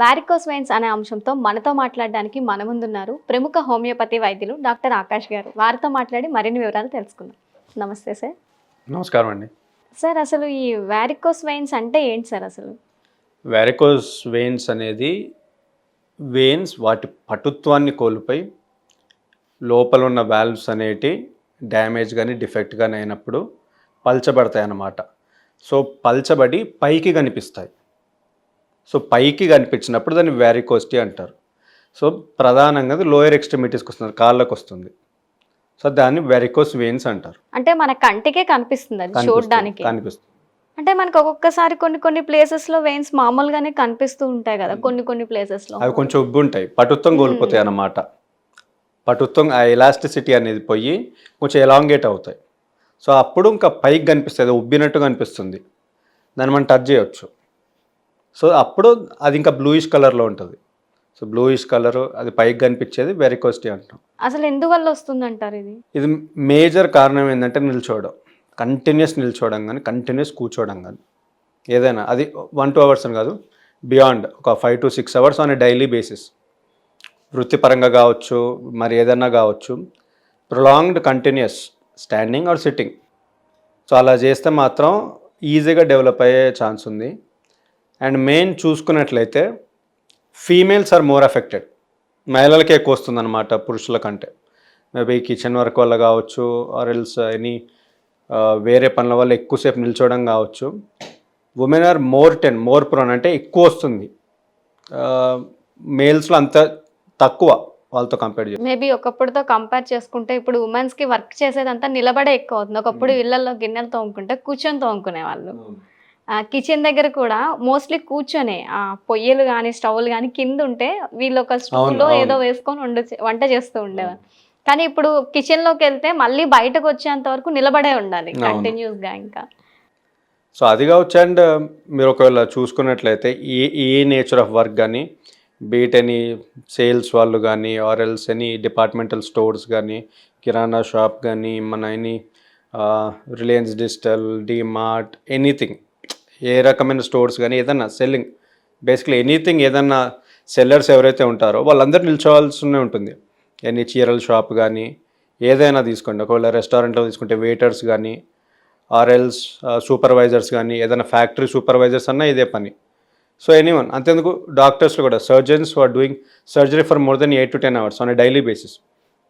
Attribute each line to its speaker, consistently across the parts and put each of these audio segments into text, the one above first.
Speaker 1: Varicose veins అనే అంశంతో మనతో మాట్లాడడానికి మన ముందున్నారు ప్రముఖ హోమియోపతి వైద్యులు డాక్టర్ ఆకాష్ గారు. వారితో మాట్లాడి మరిన్ని వివరాలు తెలుసుకుందాం. నమస్తే సార్.
Speaker 2: నమస్కారం అండి.
Speaker 1: సార్ అసలు ఈ వారికోస్ వెయిన్స్ అంటే ఏంటి సార్ అసలు?
Speaker 2: వ్యారికోస్ వెయిన్స్ అనేది వెయిన్స్ వాటి పటుత్వాన్ని కోల్పోయి లోపల ఉన్న వాల్వ్స్ అనేటి డ్యామేజ్ కానీ డిఫెక్ట్ కానీ అయినప్పుడు పల్చబడతాయి అన్నమాట సో పల్చబడి పైకి కనిపిస్తాయి. సో పైకి కనిపించినప్పుడు దాన్ని వ్యారికోస్టీ అంటారు. సో ప్రధానంగా అది లోయర్ ఎక్స్ట్రిమిటీస్కి వస్తుంది కాళ్ళకు వస్తుంది. సో దాన్ని వెరికోస్ వెయిన్స్ అంటారు.
Speaker 1: అంటే మన కంటికే కనిపిస్తుంది అది చూడడానికి.
Speaker 2: కనిపిస్తుంది.
Speaker 1: అంటే మనకు ఒక్కొక్కసారి కొన్ని కొన్ని ప్లేసెస్లో వెయిన్స్ మామూలుగానే కనిపిస్తూ ఉంటాయి కదా కొన్ని కొన్ని ప్లేసెస్లో.
Speaker 2: అవి కొంచెం ఉబ్బు ఉంటాయి పటుత్వం కోల్పోతాయి అన్నమాట. పటుత్వం ఆ ఎలాస్టిసిటీ అనేది పోయి కొంచెం ఎలాంగేట్ అవుతాయి. సో అప్పుడు ఇంకా పైకి కనిపిస్తుంది ఉబ్బినట్టు కనిపిస్తుంది. దాన్ని మనం టచ్ చేయొచ్చు. సో అప్పుడు అది ఇంకా బ్లూయిష్ కలర్లో ఉంటుంది. సో బ్లూయిష్ కలర్ అది పైకి కనిపించేది వెరికోస్టీ అంటాం
Speaker 1: అసలు ఎందువల్ల వస్తుంది అంటారు ఇది?
Speaker 2: ఇది మేజర్ కారణం ఏంటంటే నిల్చోవడం. కంటిన్యూస్ నిల్చోవడం కానీ కంటిన్యూస్ కూర్చోవడం కానీ ఏదైనా అది వన్ టూ అవర్స్ అని కాదు బియాండ్ ఒక five to six hours on daily basis వృత్తిపరంగా కావచ్చు మరి ఏదైనా కావచ్చు prolonged continuous standing or sitting so అలా చేస్తే మాత్రం ఈజీగా డెవలప్ అయ్యే ఛాన్స్ ఉంది. అండ్ మెయిన్ చూసుకున్నట్లయితే ఫీమేల్స్ ఆర్ మోర్ ఎఫెక్టెడ్ మహిళలకే ఎక్కువ వస్తుందన్నమాట పురుషుల కంటే. మేబీ కిచెన్ వర్క్ వల్ల కావచ్చు ఆర్ ఎల్స్ ఎనీ వేరే పనుల వల్ల ఎక్కువసేపు నిల్చోవడం కావచ్చు. Women are more ten more prone అంటే ఎక్కువ వస్తుంది. మేల్స్లో అంత తక్కువ వాళ్ళతో కంపేర్ చేసి
Speaker 1: మేబీ ఒకప్పుడుతో కంపేర్ చేసుకుంటే ఇప్పుడు ఉమెన్స్కి వర్క్ చేసేదంతా నిలబడే ఎక్కువ అవుతుంది. ఒకప్పుడు ఇళ్ళలో గిన్నెలు తోముకుంటే కూర్చొని తోముకునే వాళ్ళు కిచెన్ దగ్గర కూడా మోస్ట్లీ కూర్చొని ఆ పొయ్యిలు కానీ స్టవ్లు కానీ కింద ఉంటే వీళ్ళు ఒక
Speaker 2: అవును.
Speaker 1: ఏదో వేసుకొని వండు వంట చేస్తూ ఉండేవారు కానీ ఇప్పుడు కిచెన్లోకి వెళ్తే మళ్ళీ బయటకు వచ్చేంత వరకు నిలబడే ఉండాలి
Speaker 2: అవును.
Speaker 1: కంటిన్యూస్గా ఇంకా
Speaker 2: సో అది కావచ్చు అండ్ మీరు ఒకవేళ చూసుకున్నట్లయితే ఏ ఏ నేచర్ ఆఫ్ వర్క్ కానీ బీట్ ఎనీ సేల్స్ వాళ్ళు కానీ or else any departmental stores కానీ కిరాణా షాప్ కానీ మన any Reliance digital DMart anything ఏ రకమైన స్టోర్స్ కానీ ఏదన్నా సెల్లింగ్ బేసిక్లీ ఎనీథింగ్ ఏదన్నా సెల్లర్స్ ఎవరైతే ఉంటారో వాళ్ళందరూ నిల్చోవాల్సి ఉంటుంది. ఎనీ చీరల షాప్ కానీ ఏదైనా తీసుకోండి. ఒకవేళ రెస్టారెంట్లో తీసుకుంటే వెయిటర్స్ కానీ ఆర్ఎల్స్ సూపర్వైజర్స్ కానీ ఏదైనా ఫ్యాక్టరీ సూపర్వైజర్స్ అన్నా ఇదే పని. సో ఎనీవన్ అంతేందుకు డాక్టర్స్లో కూడా surgeons are doing surgery for more then eight to ten hours on a daily basis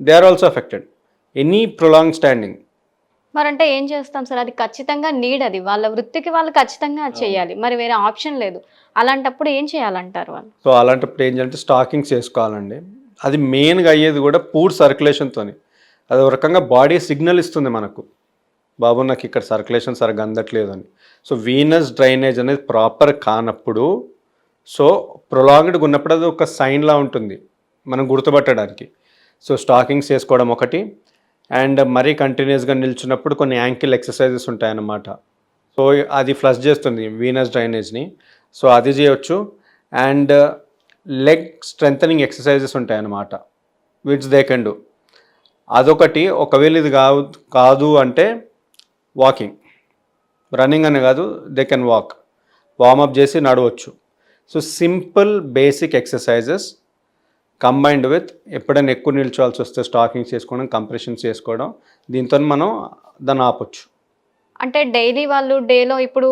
Speaker 2: they are also affected any prolong standing
Speaker 1: మరంటే ఏం చేస్తాం సార్? అది ఖచ్చితంగా నీడ్ అది. వాళ్ళ వృత్తికి వాళ్ళు ఖచ్చితంగా అది చేయాలి. మరి వేరే ఆప్షన్ లేదు. అలాంటప్పుడు ఏం చేయాలంటారు వాళ్ళు?
Speaker 2: సో అలాంటప్పుడు ఏం చేయాలంటే స్టాకింగ్స్ చేసుకోవాలండి అది మెయిన్గా అయ్యేది కూడా పూర్ సర్క్యులేషన్తో అది ఒక రకంగా బాడీ సిగ్నల్ ఇస్తుంది మనకు. బాబు నాకు ఇక్కడ సర్క్యులేషన్ సరిగ్గా అందట్లేదు అని సో వీనస్ డ్రైనేజ్ అనేది ప్రాపర్ కానప్పుడు సో ప్రొలాంగ్డ్గా ఉన్నప్పుడు అది ఒక సైన్లా ఉంటుంది. మనం గుర్తుపట్టడానికి. సో స్టాకింగ్స్ చేసుకోవడం ఒకటి. అండ్ మరీ కంటిన్యూస్గా నిల్చున్నప్పుడు కొన్ని యాంకిల్ ఎక్సర్సైజెస్ ఉంటాయన్నమాట. సో అది ఫ్లష్ చేస్తుంది వీనస్ డ్రైనేజ్ని. సో అది చేయొచ్చు. అండ్ లెగ్ స్ట్రెంథనింగ్ ఎక్సర్సైజెస్ ఉంటాయన్నమాట విచ్ దే కెన్ డూ అదొకటి. ఒకవేళ ఇది కాదు కాదు అంటే వాకింగ్ రన్నింగ్ అని కాదు దే కెన్ వాక్ వార్మప్ చేసి నడవచ్చు. So simple basic exercises combined with ఎప్పుడైనా ఎక్కువ నిల్చోవాల్సి వస్తే స్టాకింగ్స్ చేసుకోవడం కంప్రెషన్స్ చేసుకోవడం దీంతో మనం దాన్ని ఆపొచ్చు.
Speaker 1: అంటే డైలీ వాళ్ళు డేలో ఇప్పుడు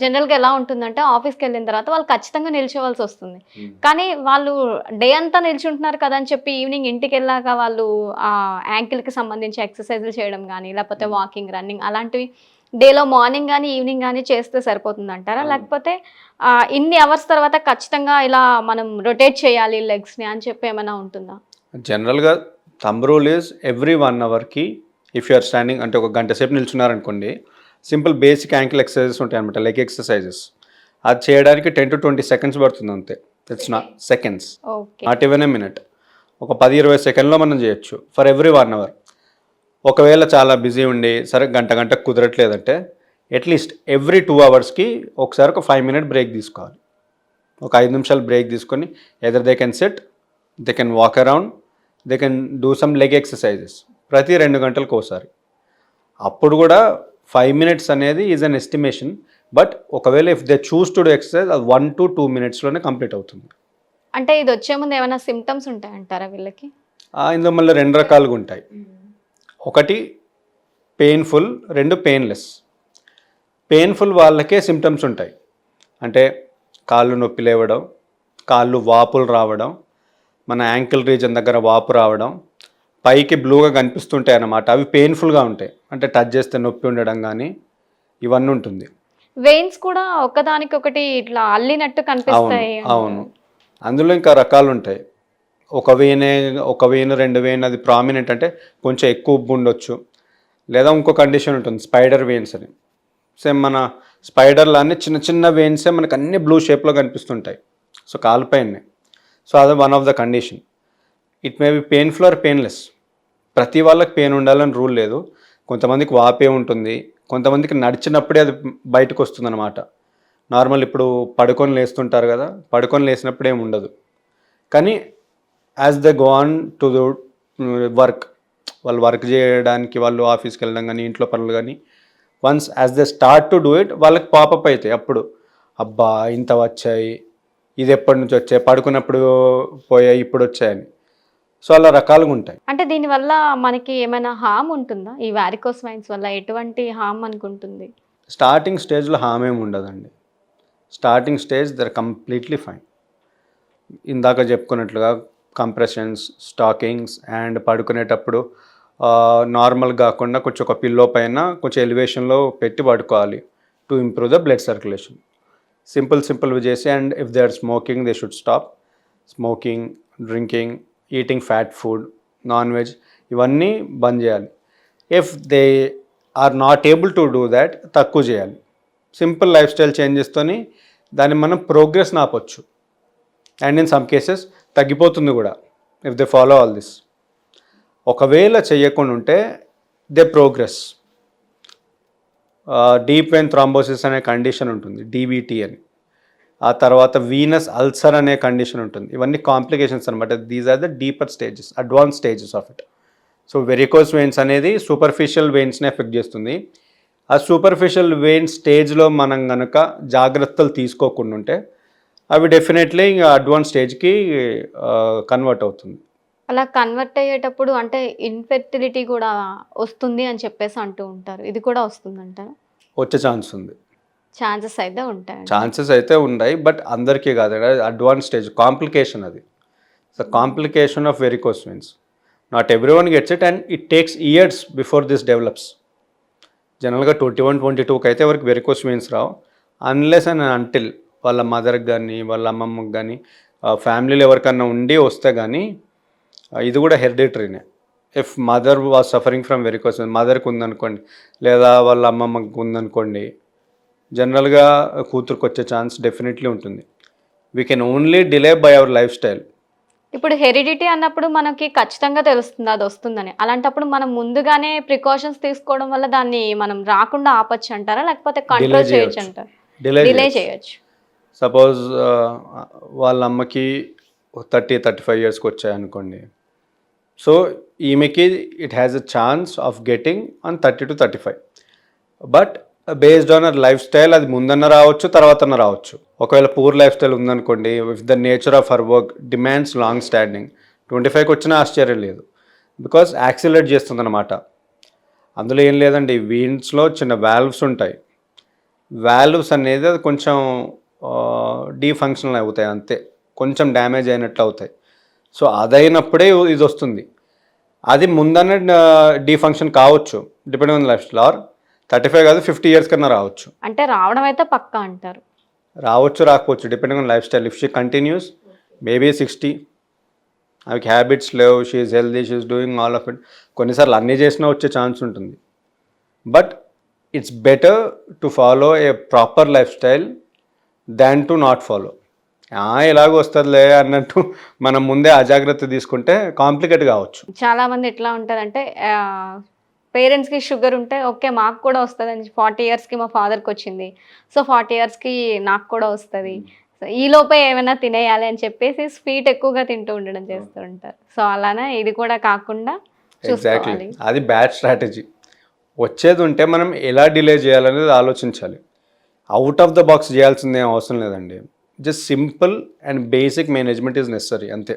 Speaker 1: జనరల్గా ఎలా ఉంటుందంటే ఆఫీస్కి వెళ్ళిన తర్వాత వాళ్ళు ఖచ్చితంగా నిల్చోవాల్సి వస్తుంది. కానీ వాళ్ళు డే అంతా నిల్చుంటున్నారు కదా అని చెప్పి ఈవినింగ్ ఇంటికి వెళ్ళాక వాళ్ళు ఆ యాంకిల్కి సంబంధించి ఎక్సర్సైజులు చేయడం కానీ లేకపోతే వాకింగ్ రన్నింగ్ అలాంటివి డేలో మార్నింగ్ కానీ ఈవినింగ్ కానీ చేస్తే సరిపోతుంది అంటారా. లేకపోతే ఇన్ని అవర్స్ తర్వాత ఖచ్చితంగా ఇలా మనం రొటేట్ చేయాలి లెగ్స్ని అని చెప్పి ఏమైనా ఉంటుందా?
Speaker 2: జనరల్గా thumb rule is every one అవర్కి if you're standing అంటే ఒక గంట సేపు నిల్చున్నారనుకోండి సింపుల్ బేసిక్ యాంకిల్ ఎక్సర్సైజెస్ ఉంటాయి అనమాట లెగ్ ఎక్సర్సైజెస్. అది చేయడానికి టెన్ టు ట్వంటీ సెకండ్స్ పడుతుంది అంతే. It's not seconds. Not even a minute. ఒక పది ఇరవై సెకండ్లో మనం చేయొచ్చు ఫర్ ఎవ్రీ వన్ అవర్. ఒకవేళ చాలా బిజీ ఉండి సరే గంట గంట కుదరట్లేదంటే అట్లీస్ట్ ఎవ్రీ టూ అవర్స్కి ఒకసారి ఒక ఫైవ్ మినిట్ బ్రేక్ తీసుకోవాలి. ఒక ఐదు నిమిషాలు బ్రేక్ తీసుకొని either they can set they can walk around they can do some leg exercises ప్రతి రెండు గంటలకు ఒకసారి. అప్పుడు కూడా ఫైవ్ మినిట్స్ అనేది ఈజ్ అన్ ఎస్టిమేషన్ బట్ ఒకవేళ if they choose to do exercise అది వన్ టు టూ మినిట్స్లోనే కంప్లీట్ అవుతుంది.
Speaker 1: అంటే ఇది వచ్చే ముందు ఏమైనా సిమ్టమ్స్ ఉంటాయంటారా వీళ్ళకి?
Speaker 2: ఇందులో మళ్ళీ రెండు రకాలుగా ఉంటాయి. ఒకటి పెయిన్ఫుల్ రెండు పెయిన్లెస్ పెయిన్ఫుల్ వాళ్ళకే సిమ్టమ్స్ ఉంటాయి. అంటే కాళ్ళు నొప్పి లేవడం కాళ్ళు వాపులు రావడం మన యాంకిల్ రీజన్ దగ్గర వాపు రావడం పైకి బ్లూగా కనిపిస్తుంటాయి అన్నమాట. అవి పెయిన్ఫుల్గా ఉంటాయి. అంటే టచ్ చేస్తే నొప్పి ఉండడం కానీ ఇవన్నీ ఉంటుంది.
Speaker 1: వెయిన్స్ కూడా ఒకదానికొకటి ఇట్లా అల్లినట్టు కనిపిస్తాయి.
Speaker 2: అవును. అందులో ఇంకా రకాలు ఉంటాయి. ఒక వేనే ఒక వేను రెండు వేను అది ప్రామినెంట్ అంటే కొంచెం ఎక్కువ ఉబ్బు ఉండొచ్చు. లేదా ఇంకో కండిషన్ ఉంటుంది స్పైడర్ వెయిన్స్ అని. సేమ్ మన స్పైడర్లానే చిన్న చిన్న వెయిన్సే మనకు అన్ని బ్లూ షేప్లో కనిపిస్తుంటాయి. సో కాలిపోయినాయి. సో అది one of the condition it may be painful or painless ప్రతి వాళ్ళకి పెయిన్ ఉండాలని రూల్ లేదు. కొంతమందికి వాపే ఉంటుంది. కొంతమందికి నడిచినప్పుడే అది బయటకు వస్తుంది అనమాట నార్మల్ ఇప్పుడు పడుకొని లేస్తుంటారు కదా పడుకొని లేచినప్పుడు ఏమి ఉండదు. కానీ as the go on to the work వాళ్ళు వర్క్ చేయడానికి వాళ్ళు ఆఫీస్కి వెళ్ళడం కానీ ఇంట్లో పనులు కానీ once as the start to do it వాళ్ళకి పాపప్ అవుతాయి అప్పుడు. అబ్బా ఇంత వచ్చాయి. ఇది ఎప్పటి నుంచి వచ్చాయి? పడుకున్నప్పుడు పోయాయి ఇప్పుడు వచ్చాయని. సో అలా రకాలుగా ఉంటాయి.
Speaker 1: అంటే దీనివల్ల మనకి ఏమైనా హామ్ ఉంటుందా? ఈ వారికోస్ వైన్స్ వల్ల ఎటువంటి హామ్ అనుకుంటుంది?
Speaker 2: స్టార్టింగ్ స్టేజ్లో హామ్ ఏమి ఉండదండి. Starting stage there completely fine ఇందాక చెప్పుకున్నట్లుగా కంప్రెషన్స్ స్టాకింగ్స్ అండ్ పడుకునేటప్పుడు నార్మల్ కాకుండా కొంచెం ఒక పిల్లో పైన కొంచెం ఎలివేషన్లో పెట్టి పడుకోవాలి to improve the blood circulation. Simple సింపుల్వి చేసి and if they are smoking they should stop. Smoking drinking eating fat food non veg ఇవన్నీ బంద్ చేయాలి. If they are not able to do that తక్కువ చేయాలి. సింపుల్ లైఫ్ స్టైల్ చేంజెస్తోని దాన్ని మనం progress నాపొచ్చు. అండ్ ఇన్ సమ్ కేసెస్ తగ్గిపోతుంది కూడా if they follow all this ఒకవేళ చేయకుండా ఉంటే they progress deep vein thrombosis అనే కండిషన్ ఉంటుంది డీబీటీ అని. ఆ తర్వాత వీనస్ అల్సర్ అనే కండిషన్ ఉంటుంది. ఇవన్నీ కాంప్లికేషన్స్ అనమాట these are the deeper stages advance stages of it so varicose veins అనేది సూపర్ఫిషియల్ వెయిన్స్ని ఎఫెక్ట్ చేస్తుంది. ఆ సూపర్ఫిషియల్ వెయిన్ స్టేజ్లో మనం కనుక జాగ్రత్తలు తీసుకోకుండా ఉంటే అవి డెఫినెట్లీ ఇంకా అడ్వాన్స్ స్టేజ్కి కన్వర్ట్ అవుతుంది.
Speaker 1: అలా కన్వర్ట్ అయ్యేటప్పుడు అంటే ఇన్ఫెర్టిలిటీ కూడా వస్తుంది అని చెప్పేసి అంటూ ఉంటారు. ఇది కూడా వస్తుందంటారా
Speaker 2: వచ్చే ఛాన్స్ ఉంది.
Speaker 1: ఛాన్సెస్ అయితే ఉంటాయి
Speaker 2: ఛాన్సెస్ అయితే ఉన్నాయి బట్ అందరికీ కాదు. అడ్వాన్స్ స్టేజ్ కాంప్లికేషన్ అది. The complication of varicose veins not every one gets it and it takes years before this develops జనరల్గా ట్వంటీ వన్ ట్వంటీ టూకి అయితే ఎవరికి వెరికోస్ వెయిన్స్ రావు. అన్లెస్ అండ్ అంటిల్ వాళ్ళ మదర్కి కానీ వాళ్ళ అమ్మమ్మకి కానీ ఫ్యామిలీలో ఎవరికన్నా ఉండి వస్తే కానీ ఇది కూడా హెరిడిటరీనే. If mother was suffering from varicose మదర్కి ఉందనుకోండి లేదా వాళ్ళ అమ్మమ్మకి ఉందనుకోండి జనరల్గా కూతురుకు వచ్చే ఛాన్స్ డెఫినెట్లీ ఉంటుంది. We can only delay by our lifestyle
Speaker 1: ఇప్పుడు హెరిడిటీ అన్నప్పుడు మనకి ఖచ్చితంగా తెలుస్తుంది అది వస్తుందని. అలాంటప్పుడు మనం ముందుగానే ప్రికాషన్స్ తీసుకోవడం వల్ల దాన్ని మనం రాకుండా ఆపచ్చు అంటారా లేకపోతే కంట్రోల్ చేయొచ్చు. అంటారా
Speaker 2: డిలే
Speaker 1: చేయొచ్చు.
Speaker 2: సపోజ్ వాళ్ళ అమ్మకి థర్టీ థర్టీ ఫైవ్ ఇయర్స్కి వచ్చాయనుకోండి. సో ఈమెకి it has a chance of getting on thirty to thirty five but based on our lifestyle అది ముందన్న రావచ్చు తర్వాతన్న రావచ్చు. ఒకవేళ పూర్ లైఫ్ స్టైల్ ఉందనుకోండి with the nature of her work demands long standing twenty ఫైవ్కి వచ్చినా ఆశ్చర్యం లేదు. బికాస్ యాక్సిలరేట్ చేస్తుందన్నమాట. అందులో ఏం లేదండి వీన్స్లో చిన్న వాల్వ్స్ ఉంటాయి. వాల్వ్స్ అనేది అది కొంచెం డీఫంక్షనల్ అవుతాయి అంతే. కొంచెం డ్యామేజ్ అయినట్లు అవుతాయి. సో అదైనప్పుడే ఇది వస్తుంది అది ముందనే డీఫంక్షన్ కావచ్చు. Depending on lifestyle or thirty five కాదు ఫిఫ్టీ ఇయర్స్ కన్నా రావచ్చు.
Speaker 1: అంటే రావడం అయితే పక్కా అంటారు.
Speaker 2: రావచ్చు రాకపోవచ్చు. Depending on lifestyle if she continues maybe sixty ఆమెకి హ్యాబిట్స్ లేవు. She's healthy she's doing all of it కొన్నిసార్లు అన్నీ చేసినా వచ్చే ఛాన్స్ ఉంటుంది. But it's better to follow a proper lifestyle than to not follow. ఎలాగో వస్తుందిలే అన్నట్టు మనం ముందే అజాగ్రత్త తీసుకుంటే కాంప్లికేట్ కావచ్చు.
Speaker 1: చాలా మంది ఎట్లా ఉంటారంటే పేరెంట్స్కి షుగర్ ఉంటే ఓకే మాకు కూడా వస్తుంది అని ఫార్టీ ఇయర్స్కి మా father కి వచ్చింది. సో ఫార్టీ ఇయర్స్కి నాకు కూడా వస్తుంది. ఈ లోపే ఏమైనా తినేయాలి అని చెప్పేసి స్వీట్ ఎక్కువగా తింటూ ఉండడం చేస్తూ ఉంటారు. సో అలానే ఇది కూడా కాకుండా
Speaker 2: ఎగ్జాక్ట్లీ అది బ్యాడ్ స్ట్రాటజీ వచ్చేది ఉంటే మనం ఎలా డిలే చేయాలనేది ఆలోచించాలి. అవుట్ ఆఫ్ ద బాక్స్ చేయాల్సిందే అవసరం లేదండి. Just simple and basic management is necessary అంతే.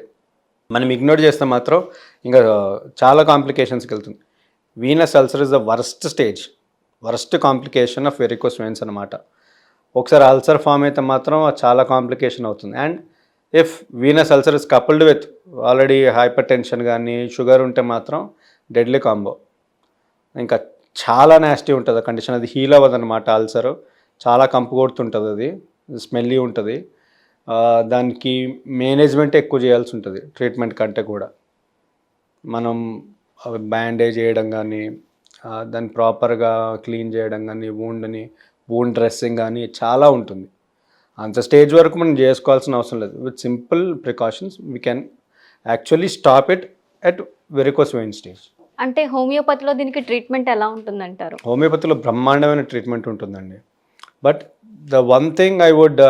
Speaker 2: మనం ఇగ్నోర్ చేస్తే మాత్రం ఇంకా చాలా కాంప్లికేషన్స్కి వెళ్తుంది. Venous ulcer is the worst stage worst complication of varicose veins అనమాట ఒకసారి అల్సర్ ఫామ్ అయితే మాత్రం చాలా కాంప్లికేషన్ అవుతుంది. And if venous ulcer is coupled with already hypertension కానీ షుగర్ ఉంటే మాత్రం డెడ్లీ కాంబో ఇంకా చాలా నాస్టీ ఉంటుంది కండిషన్ అది హీల్ అవ్వదు అనమాట అల్సర్ చాలా కంపు కొడుతుంటుంది అది. స్మెల్లీ ఉంటుంది. దానికి మేనేజ్మెంట్ ఎక్కువ చేయాల్సి ఉంటుంది ట్రీట్మెంట్ కంటే కూడా. మనం బ్యాండేజ్ చేయడం కానీ దాన్ని ప్రాపర్గా క్లీన్ చేయడం కానీ వూండ్ని వూండ్ డ్రెస్సింగ్ కానీ చాలా ఉంటుంది. అంత స్టేజ్ వరకు మనం చేసుకోవాల్సిన అవసరం లేదు. With simple precautions we can actually stop it at varicose vein stage.
Speaker 1: అంటే హోమియోపతిలో దీనికి ట్రీట్మెంట్ ఎలా ఉంటుందంటారు?
Speaker 2: హోమియోపతిలో బ్రహ్మాండమైన ట్రీట్మెంట్ ఉంటుందండి. But the one thing I would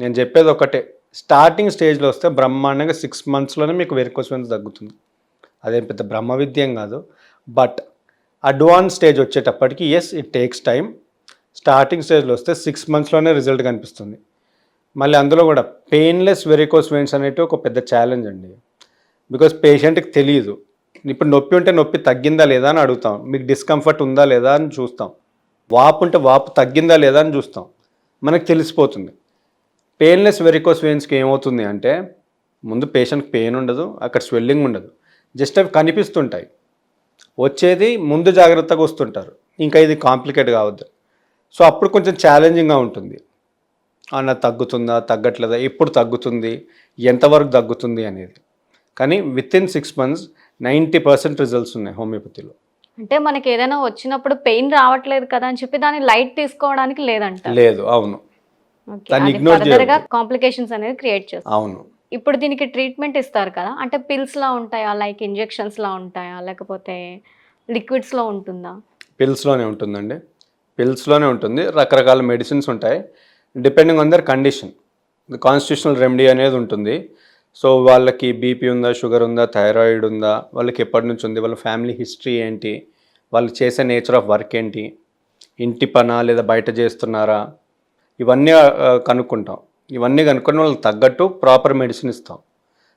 Speaker 2: నేను చెప్పేది ఒకటే. స్టార్టింగ్ స్టేజ్లో వస్తే బ్రహ్మాండంగా సిక్స్ మంత్స్లోనే మీకు వెరికోస్ తగ్గుతుంది. అదేం పెద్ద బ్రహ్మ విద్యం కాదు. బట్ అడ్వాన్స్ స్టేజ్ వచ్చేటప్పటికి as it takes time starting స్టేజ్లో వస్తే సిక్స్ మంత్స్లోనే రిజల్ట్ కనిపిస్తుంది. మళ్ళీ అందులో కూడా పెయిన్లెస్ వెరికోస్ వెయిన్స్ అనేటివి ఒక పెద్ద ఛాలెంజ్ అండి. బికాస్ పేషెంట్కి తెలియదు ఇప్పుడు నొప్పి ఉంటే నొప్పి తగ్గిందా లేదా అని అడుగుతాం. మీకు డిస్కంఫర్ట్ ఉందా లేదా అని చూస్తాం. వాపు ఉంటే వాపు తగ్గిందా లేదా అని చూస్తాం. మనకు తెలిసిపోతుంది. పెయిన్లెస్ వెరికోస్ వెయిన్స్కి ఏమవుతుంది అంటే ముందు పేషెంట్కి పెయిన్ ఉండదు అక్కడ స్వెల్లింగ్ ఉండదు. జస్ట్ అవి కనిపిస్తుంటాయి. వచ్చేది ముందు జాగ్రత్తగా వస్తుంటారు. ఇంకా ఇది కాంప్లికేట్ కావద్దు. సో అప్పుడు కొంచెం ఛాలెంజింగ్గా ఉంటుంది. అన్న తగ్గుతుందా తగ్గట్లేదా ఎప్పుడు తగ్గుతుంది ఎంతవరకు తగ్గుతుంది అనేది. కానీ within six months ninety percent results ఉన్నాయి హోమియోపతిలో.
Speaker 1: అంటే మనకి ఏదైనా వచ్చినప్పుడు పెయిన్ రావట్లేదు కదా అని చెప్పి దాన్ని లైట్ తీసుకోవడానికి లేదంట.
Speaker 2: లేదు అవును. దాన్ని.
Speaker 1: కాంప్లికేషన్స్ అనేది క్రియేట్ చేస్తుంది.
Speaker 2: అవును.
Speaker 1: ఇప్పుడు దీనికి ట్రీట్మెంట్ ఇస్తారు కదా అంటే పిల్స్ లా ఉంటాయా లైక్ ఇంజెక్షన్స్ లా ఉంటాయా లేకపోతే లిక్విడ్స్లో ఉంటుందా?
Speaker 2: పిల్స్లోనే ఉంటుందండి. పిల్స్లోనే ఉంటుంది. రకరకాల మెడిసిన్స్ ఉంటాయి. Depending on their condition. Constitutional remedy అనేది ఉంటుంది. సో వాళ్ళకి బీపీ ఉందా షుగర్ ఉందా థైరాయిడ్ ఉందా వాళ్ళకి ఎప్పటి నుంచి ఉంది వాళ్ళ ఫ్యామిలీ హిస్టరీ ఏంటి వాళ్ళు చేసే నేచర్ ఆఫ్ వర్క్ ఏంటి ఇంటి పనా లేదా బయట చేస్తున్నారా ఇవన్నీ కనుక్కుంటాం. ఇవన్నీ కనుక్కొని వాళ్ళకి తగ్గట్టు ప్రాపర్ మెడిసిన్ ఇస్తాం.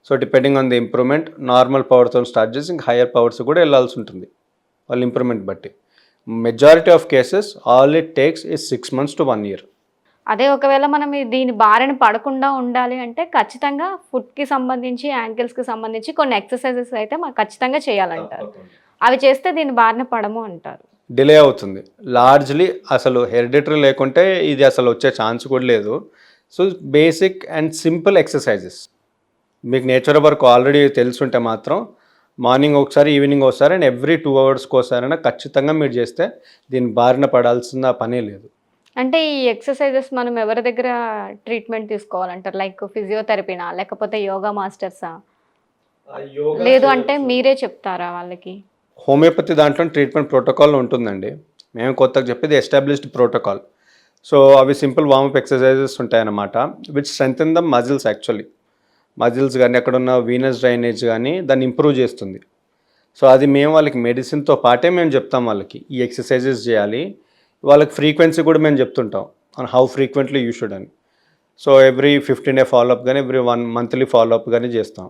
Speaker 2: So depending on the improvement normal పవర్తో start చేసి ఇంకా హయ్యర్ పవర్స్ కూడా వెళ్ళాల్సి ఉంటుంది వాళ్ళ ఇంప్రూవ్మెంట్ బట్టి. Majority of cases all it takes is six months to one year
Speaker 1: అదే ఒకవేళ మనం దీని బారిన పడకుండా ఉండాలి అంటే ఖచ్చితంగా foot కి సంబంధించి ankles కి సంబంధించి కొన్ని ఎక్సర్సైజెస్ అయితే మనం ఖచ్చితంగా చేయాలంటారు. అవి చేస్తే దీని బారిన పడము అంటారు.
Speaker 2: డిలే అవుతుంది. లార్జ్లీ అసలు హెరిడిటరీ లేకుంటే ఇది అసలు వచ్చే ఛాన్స్ కూడా లేదు. So basic and simple exercises మీకు నేచర్ వర్క్ ఆల్రెడీ తెలుసుంటే మాత్రం మార్నింగ్ ఒకసారి ఈవినింగ్ ఒకసారి అండ్ ఎవ్రీ టూ అవర్స్కి ఒకసారైనా ఖచ్చితంగా మీరు చేస్తే దీని బారిన పడాల్సిన పనే లేదు.
Speaker 1: అంటే ఈ ఎక్సర్సైజెస్ మనం ఎవరి దగ్గర ట్రీట్మెంట్ తీసుకోవాలంటారు? లైక్ ఫిజియోథెరపీనా? లేకపోతే యోగా మాస్టర్సా? లేదు అంటే మీరే చెప్తారా వాళ్ళకి?
Speaker 2: హోమియోపతి దాంట్లో ట్రీట్మెంట్ ప్రోటోకాల్ ఉంటుందండి. మేము కొత్తగా చెప్పేది ఎస్టాబ్లిష్డ్ ప్రోటోకాల్. సో అవి సింపుల్ వార్మప్ ఎక్సర్సైజెస్ ఉంటాయన్నమాట which strengthen the muscles actually. Muscles కానీ అక్కడ ఉన్న వీనస్ డ్రైనేజ్ కానీ దాన్ని ఇంప్రూవ్ చేస్తుంది. సో అది మేము వాళ్ళకి మెడిసిన్తో పాటే మేము చెప్తాం వాళ్ళకి ఈ ఎక్సర్సైజెస్ చేయాలి. వాళ్ళకి ఫ్రీక్వెన్సీ కూడా మేము చెప్తుంటాం and how frequently you should అని. So every fifteen day follow up కానీ every one monthly follow up కానీ చేస్తాం.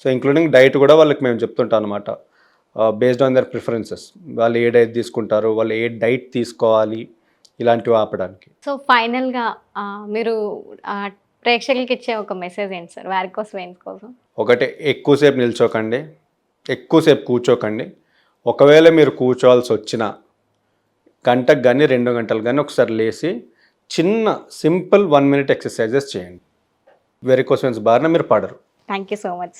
Speaker 2: సో ఇంక్లూడింగ్ డైట్ కూడా వాళ్ళకి మేము చెప్తుంటాం అనమాట బేస్డ్ ఆన్ దర్ ప్రిఫరెన్సెస్ వాళ్ళు ఏ డైట్ తీసుకుంటారు వాళ్ళు ఏ డైట్ తీసుకోవాలి ఇలాంటివి ఆపడానికి.
Speaker 1: సో ఫైనల్గా మీరు ప్రేక్షకులకి ఇచ్చే ఒక మెసేజ్ ఏంటి సార్ వారికోస్ వెయిన్స్ కోసం?
Speaker 2: ఒకటి ఎక్కువసేపు నిల్చోకండి. ఎక్కువసేపు కూర్చోకండి. ఒకవేళ మీరు కూర్చోవాల్సి వచ్చినా గంటకు కానీ రెండు గంటలు కానీ ఒకసారి లేచి చిన్న సింపుల్ వన్ మినిట్ ఎక్సర్సైజెస్ చేయండి. వెరీ క్వశ్చన్స్ బారిన మీరు పడరు.
Speaker 1: Thank you so much